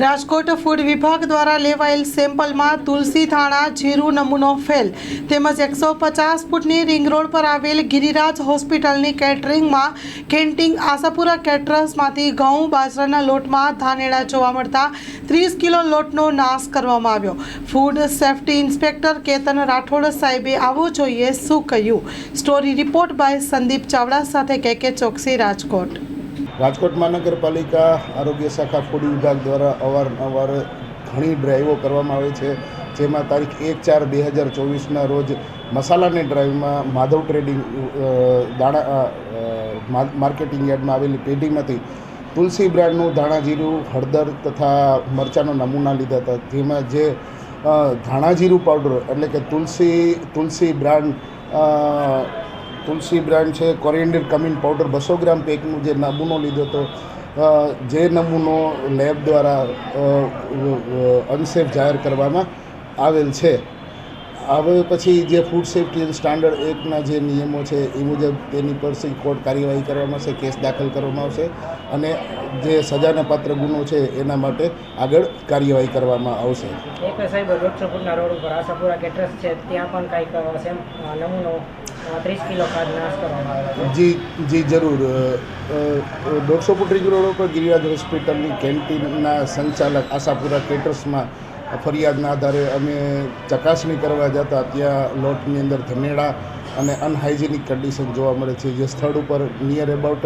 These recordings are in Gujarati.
રાજકોટ ફૂડ વિભાગ દ્વારા લેવાયેલ સેમ્પલમાં તુલસી થાણા જીરું, નમૂનો ફેલ. તેમજ એકસો પચાસ ફૂટની રિંગ રોડ પર આવેલ ગિરિરાજ હોસ્પિટલની કેટરિંગમાં કેન્ટીન આશાપુરા કેટરર્સમાંથી ઘઉં, બાજરાના લોટમાં ધાનેડા જોવા મળતા ત્રીસ કિલો લોટનો નાશ કરવામાં આવ્યો. Food safety inspector Ketan Rathod સાહેબે આવવું જોઈએ શું કહ્યું? Story report by Sandeep Chavda સાથે કે કે ચોકસી રાજકોટ. રાજકોટ મહાનગરપાલિકા આરોગ્ય શાખા ફૂડ વિભાગ દ્વારા અવારનવાર ઘણી ડ્રાઈવો કરવામાં આવે છે. જેમાં તારીખ એક ચાર બે હજાર ચોવીસના રોજ મસાલાની ડ્રાઈવમાં માધવ ટ્રેડિંગ દાણા માર્કેટિંગ યાર્ડમાં આવેલી પેઢીમાંથી તુલસી બ્રાન્ડનું ધાણા જીરું, હળદર તથા મરચાંનો નમૂના લીધા હતા. જેમાં જે ધાણાજીરું ધાણા જીરું પાવડર એટલે કે તુલસી તુલસી બ્રાન્ડ તુલસી બ્રાન્ડ છે, કોરિએન્ડર કમિન પાવડર બસો ગ્રામ પેકનું જે નમૂનો લીધો હતો જે નમૂનો લેબ દ્વારા અનસેફ જાહેર કરવામાં આવેલ છે. હવે પછી જે ફૂડ સેફ્ટી સ્ટાન્ડર્ડ એક્ટના જે નિયમો છે એ મુજબ તેની પર સી કોર્ટ કાર્યવાહી કરવામાં આવશે કેસ દાખલ કરવામાં આવશે અને જે સજાના પાત્ર ગુનો છે એના માટે આગળ કાર્યવાહી કરવામાં આવશે. સાહેબ દોઢસો રોડ ઉપર આશાપુરા કેટરસ છે ત્યાં પણ કાંઈક સેમ નમૂનો ત્રીસ કિલો નાશ કરવામાં આવ્યો જી જી જરૂર. દોઢસો ફૂટ રિંગ રોડ ઉપર ગિરિરાજ હોસ્પિટલની કેન્ટીનના સંચાલક આશાપુરા કેટર્સમાં ફરિયાદના આધારે અમે ચકાસણી કરવા જતા ત્યાં લોટની અંદર ધનેડા અને અનહાઇજેનિક કન્ડિશન જોવા મળે છે. જે સ્થળ ઉપર નિયર એબાઉટ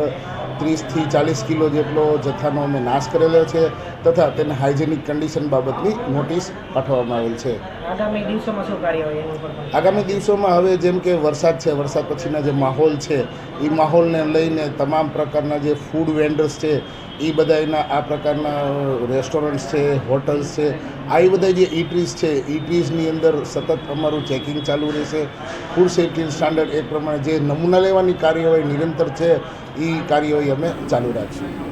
ત્રીસથી ચાલીસ કિલો જેટલો જથ્થાનો અમે નાશ કરેલો છે તથા તેને હાઇજેનિક કન્ડિશન બાબતની નોટિસ પાઠવવામાં આવેલ છે. આગામી દિવસોમાં હવે જેમ કે વરસાદ છે વરસાદ પછીના જે માહોલ છે એ માહોલને લઈને તમામ પ્રકારના જે ફૂડ વેન્ડર્સ છે એ બધાના આ પ્રકારના રેસ્ટોરન્ટ્સ છે હોટલ્સ છે આ બધા જે ઇટરીઝ છે ઇટરીઝની અંદર સતત અમારું ચેકિંગ ચાલુ રહેશે. ફૂડ સેફ્ટી સ્ટાન્ડર્ડ એ પ્રમાણે જે નમૂના લેવાની કાર્યવાહી નિરંતર છે એ કાર્યવાહી અમે ચાલુ રાખીશું.